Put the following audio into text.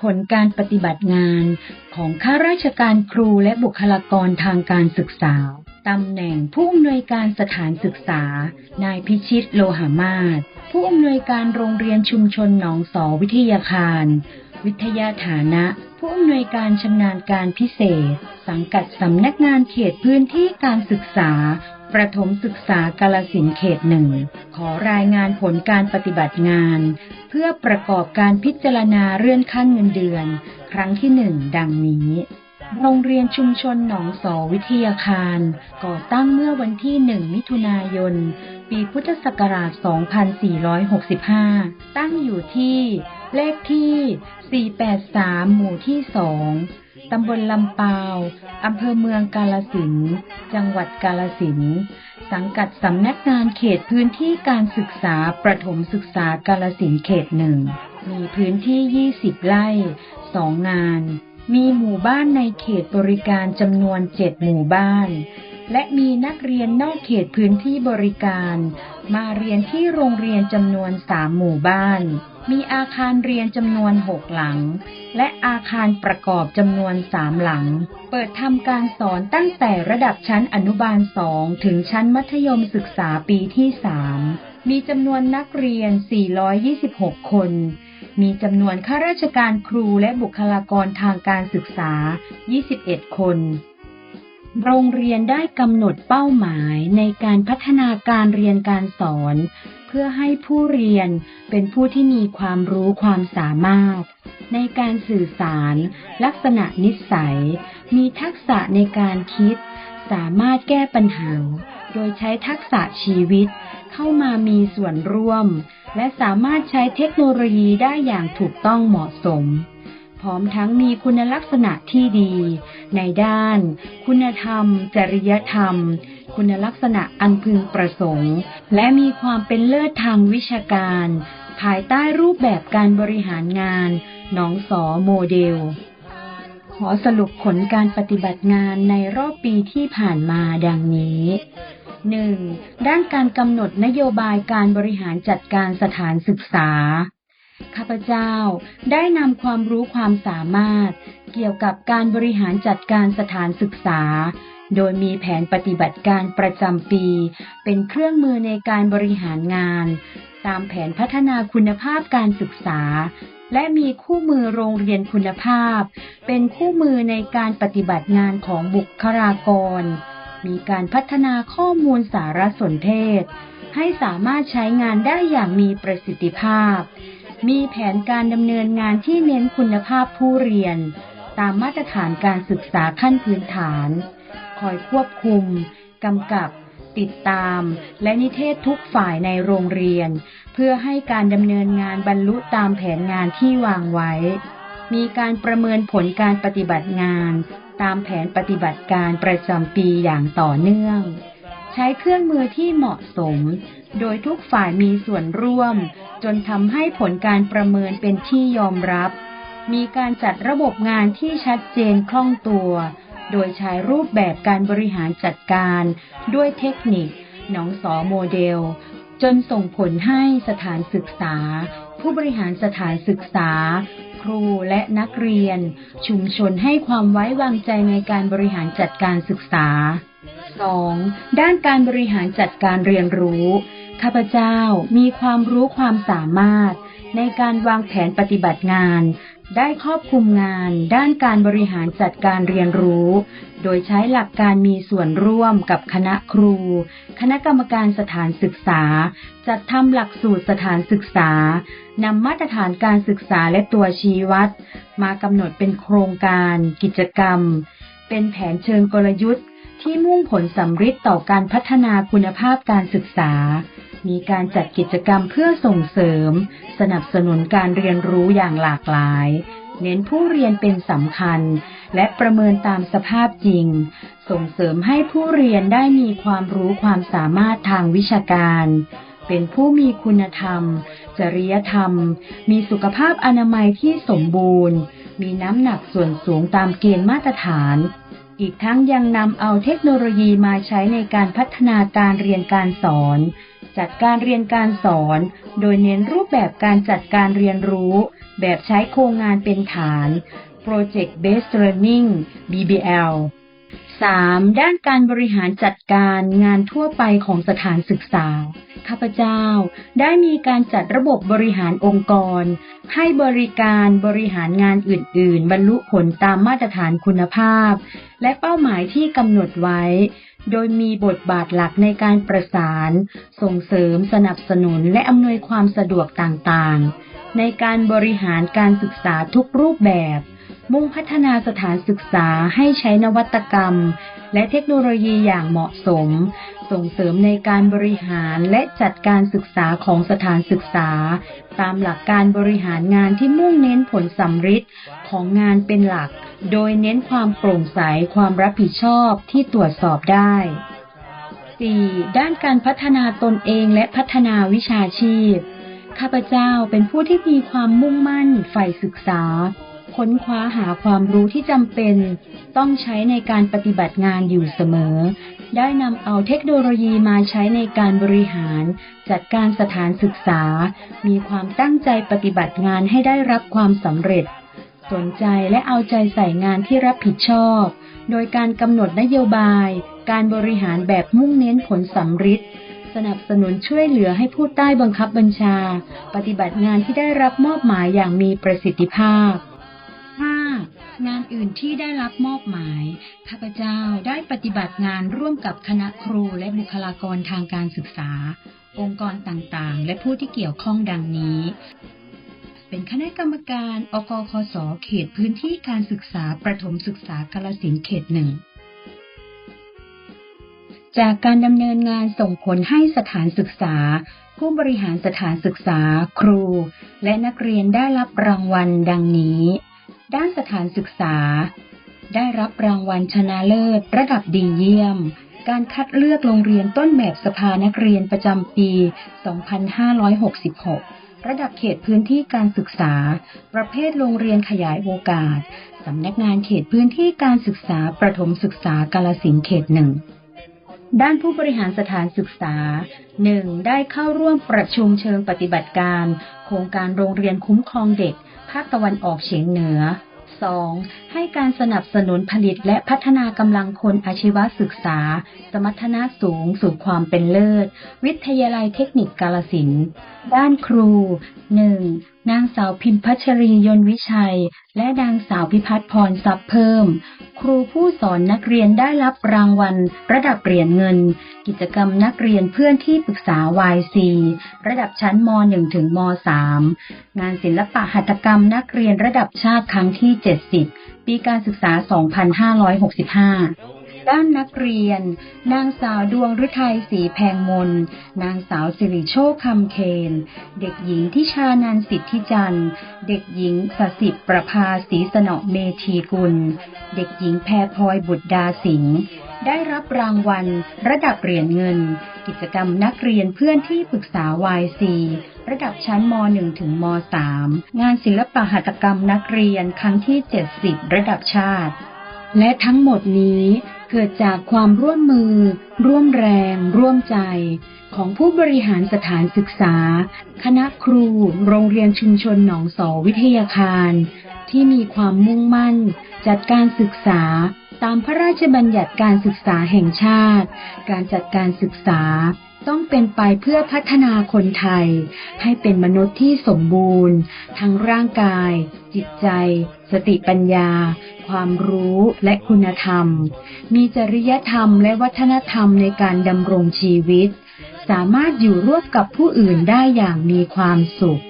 ผลการปฏิบัติงานของข้าราชการครูและบุคลากรทางการศึกษาตำแหน่งผู้อำนวยการสถานศึกษา นายพิชิตโลหามาศผู้อำนวยการโรงเรียนชุมชนหนองสอวิทยาคาร วิทยาฐานะ ผู้อำนวยการชำนาญการพิเศษ สังกัดสำนักงานเขตพื้นที่การศึกษา ประถมศึกษากาลสินเขตหนึ่ง ขอรายงานผลการปฏิบัติงาน เพื่อประกอบการพิจารณาเรื่องขั้นเงินเดือน ครั้งที่หนึ่งดังนี้ โรงเรียนชุมชนหนองสอวิทยาคาร ก่อตั้งเมื่อวันที่ 1 มิถุนายน ปีพุทธศักราช 2465 ตั้งอยู่ที่เลขที่ 483 หมู่ที่ 2 ตำบลลำปาวอำเภอเมืองกาลสินจังหวัดกาลสินสังกัดสำนักงานเขตพื้นที่การศึกษาประถมศึกษากาลสินเขตหนึ่ง มีพื้นที่ 20 ไร่ 2 งาน มีหมู่บ้านในเขตบริการจำนวน 7 หมู่บ้าน และมีนักเรียนนอกเขตพื้นที่บริการ มาเรียนที่โรงเรียนจำนวน 3 หมู่บ้าน มีอาคารเรียนจำนวน 6 หลัง และอาคารประกอบจำนวน3หลัง เปิดทำการสอนตั้งแต่ระดับชั้นอนุบาล2ถึงชั้นมัธยมศึกษาปีที่3มีจำนวนนักเรียน 426 คน มีจำนวนข้าราชการครูและบุคลากรทางการศึกษา 21 คน โรงเรียนได้กำหนดเป้าหมายในการพัฒนาการเรียนการสอน เพื่อให้ผู้เรียนเป็นผู้ที่มีความรู้ความสามารถ ในการสื่อสาร ลักษณะนิสัย มีทักษะในการคิด สามารถแก้ปัญหา โดยใช้ทักษะชีวิต เข้ามามีส่วนร่วม และสามารถใช้เทคโนโลยีได้อย่างถูกต้องเหมาะสม พร้อมทั้งมีคุณลักษณะที่ดี ในด้าน คุณธรรม จริยธรรม คุณลักษณะอันพึงประสงค์ และมีความเป็นเลิศทางวิชาการ ภายใต้รูปแบบการบริหารงานหนองสอโมเดล ขอสรุปผลการปฏิบัติงานในรอบปีที่ผ่านมาดังนี้ 1. ด้านการกำหนดนโยบายการบริหารจัดการสถานศึกษา ข้าพเจ้าได้นำความรู้ความสามารถ เกี่ยวกับการบริหารจัดการสถานศึกษา โดยมีแผนปฏิบัติการประจำปี เป็นเครื่องมือในการบริหารงาน ตามแผนพัฒนาคุณภาพการศึกษา และมีคู่มือโรงเรียนคุณภาพ เป็นคู่มือในการปฏิบัติงานของบุคลากร มีการพัฒนาข้อมูลสารสนเทศ ให้สามารถใช้งานได้อย่างมีประสิทธิภาพ มีแผนการดำเนินงานที่เน้นคุณภาพผู้เรียน ตามมาตรฐานการศึกษาขั้นพื้นฐาน คอยควบคุม กำกับ ติดตาม และนิเทศทุกฝ่ายในโรงเรียน เพื่อให้การดำเนินงานบรรลุตามแผนงานที่วางไว้ มีการประเมินผลการปฏิบัติงาน ตามแผนปฏิบัติการประจำปีอย่างต่อเนื่อง ใช้เครื่องมือที่เหมาะสม โดยทุกฝ่ายมีส่วนร่วม จนทำให้ผลการประเมินเป็นที่ยอมรับมีการจัดระบบงานที่ชัดเจนคล่องตัว โดยใช้รูปแบบการบริหารจัดการด้วยเทคนิคหนองสอโมเดล จนส่งผลให้สถานศึกษา ผู้บริหารสถานศึกษา ครูและนักเรียน ชุมชนให้ความไว้วางใจในการบริหารจัดการศึกษา 2. ด้านการบริหารจัดการเรียนรู้ ข้าพเจ้ามีความรู้ความสามารถ ในการวางแผนปฏิบัติงาน ได้ครอบคลุมงานด้านการบริหารจัดการเรียนรู้ โดยใช้หลักการมีส่วนร่วมกับคณะครู คณะกรรมการสถานศึกษา จัดทำหลักสูตรสถานศึกษานำมาตรฐานการศึกษาและตัวชี้วัด มากำหนดเป็นโครงการ กิจกรรม เป็นแผนเชิงกลยุทธ์ ที่มุ่งผลสำฤทธิ์ต่อการพัฒนาคุณภาพการศึกษา มีการจัดกิจกรรมเพื่อส่งเสริม สนับสนุนการเรียนรู้อย่างหลากหลาย เน้นผู้เรียนเป็นสำคัญ และประเมินตามสภาพจริง ส่งเสริมให้ผู้เรียนได้มีความรู้ความสามารถทางวิชาการ เป็นผู้มีคุณธรรม จริยธรรม มีสุขภาพอนามัยที่สมบูรณ์ มีน้ำหนักส่วนสูงตามเกณฑ์มาตรฐานอีกทั้งยังนำเอาเทคโนโลยีมาใช้ในการพัฒนาการเรียนการสอน จัดการเรียนการสอน โดยเน้นรูปแบบการจัดการเรียนรู้ แบบใช้โครงงานเป็นฐาน Project Based Learning BBL 3. ด้านการบริหารจัดการงานทั่วไปของสถานศึกษา ข้าพเจ้าได้มีการจัดระบบบริหารองค์กร ให้บริการบริหารงานอื่น ๆ บรรลุผลตามมาตรฐานคุณภาพ และเป้าหมายที่กำหนดไว้ โดยมีบทบาทหลักในการประสาน ส่งเสริมสนับสนุนและอำนวยความสะดวกต่างๆ ในการบริหารการศึกษาทุกรูปแบบ มุ่งพัฒนาสถานศึกษาให้ใช้นวัตกรรม และเทคโนโลยีอย่างเหมาะสม ส่งเสริมในการบริหารและจัดการศึกษาของสถานศึกษา ตามหลักการบริหารงานที่มุ่งเน้นผลสำฤทธิ์ของงานเป็นหลัก โดยเน้นความโปร่งใสความรับผิดชอบที่ตรวจสอบได้ 4. ด้านการพัฒนาตนเองและพัฒนาวิชาชีพ ข้าพเจ้าเป็นผู้ที่มีความมุ่งมั่นใฝ่ศึกษา ค้นคว้าหาความรู้ที่จำเป็น ต้องใช้ในการปฏิบัติงานอยู่เสมอ ได้นำเอาเทคโนโลยีมาใช้ในการบริหาร จัดการสถานศึกษา มีความตั้งใจปฏิบัติงานให้ได้รับความสำเร็จ สนใจและเอาใจใส่งานที่รับผิดชอบ โดยการกำหนดนโยบาย การบริหารแบบมุ่งเน้นผลสำฤทธิ์สนับสนุนช่วยเหลือให้ผู้ใต้บังคับบัญชา ปฏิบัติงานที่ได้รับมอบหมายอย่างมีประสิทธิภาพ 5. งานอื่นที่ได้รับมอบหมาย ข้าพเจ้าได้ปฏิบัติงานร่วมกับคณะครูและบุคลากรทางการศึกษา องค์กรต่างๆ และผู้ที่เกี่ยวข้องดังนี้ เป็นคณะกรรมการอกคสเขตพื้นที่การศึกษาประถมศึกษากาลสินเขตหนึ่ง จากการดำเนินงานส่งผลให้สถานศึกษา ผู้บริหารสถานศึกษา ครู และนักเรียนได้รับรางวัลดังนี้ ด้านสถานศึกษา ได้รับรางวัลชนะเลิศ ระดับดีเยี่ยม การคัดเลือกโรงเรียนต้นแบบสภานักเรียนประจำปี 2566 ระดับเขตพื้นที่การศึกษา ประเภทโรงเรียนขยายโอกาส สำนักงานเขตพื้นที่การศึกษาประถมศึกษากาลสินเขตหนึ่งด้านผู้บริหารสถานศึกษา 1. ได้เข้าร่วมประชุมเชิงปฏิบัติการ โครงการโรงเรียนคุ้มครองเด็ก ภาคตะวันออกเฉียงเหนือ 2. ให้การสนับสนุนผลิตและพัฒนากำลังคนอาชีวศึกษา สมรรถนะสูงสู่ความเป็นเลิศ วิทยาลัยเทคนิคกาลสิน ด้านครู 1. นางสาวพิมพัชรียนวิชัย และนางสาวพิพัฒน์พรทรัพย์เพิ่ม ครูผู้สอนนักเรียนได้รับรางวัล ระดับเหรียญเงิน กิจกรรมนักเรียนเพื่อนที่ปรึกษา YC ระดับชั้นม .1 ถึงม .3 งานศิลปะหัตถกรรมนักเรียนระดับชาติครั้งที่ 70ปีการศึกษา 2565 ด้านนักเรียน นางสาวดวงฤทัยศรีแพงมน นางสาวสิริโชคคำเคน เด็กหญิงทิชานันสิทธิจันทร์ เด็กหญิงสสิประภาศรีสนอเมธีกุล เด็กหญิงแพรพลอยบุตรดาสิงห์ ได้รับรางวัล ระดับเหรียญเงิน กิจกรรมนักเรียนเพื่อนที่ปรึกษา YC ระดับชั้นม .1 ถึงม .3 งานศิลปะหัตถกรรมนักเรียนครั้งที่ 70 ระดับชาติ และทั้งหมดนี้เกิดจากความร่วมมือ ร่วมแรง ร่วมใจ ของผู้บริหารสถานศึกษา คณะครู โรงเรียนชุมชนหนองสอวิทยาคาร ที่มีความมุ่งมั่น จัดการศึกษา ตามพระราชบัญญัติการศึกษาแห่งชาติ การจัดการศึกษาต้องเป็นไปเพื่อพัฒนาคนไทย ให้เป็นมนุษย์ที่สมบูรณ์ ทั้งร่างกาย จิตใจ สติปัญญา ความรู้และคุณธรรม มีจริยธรรมและวัฒนธรรมในการดำรงชีวิต สามารถอยู่ร่วมกับผู้อื่นได้อย่างมีความสุข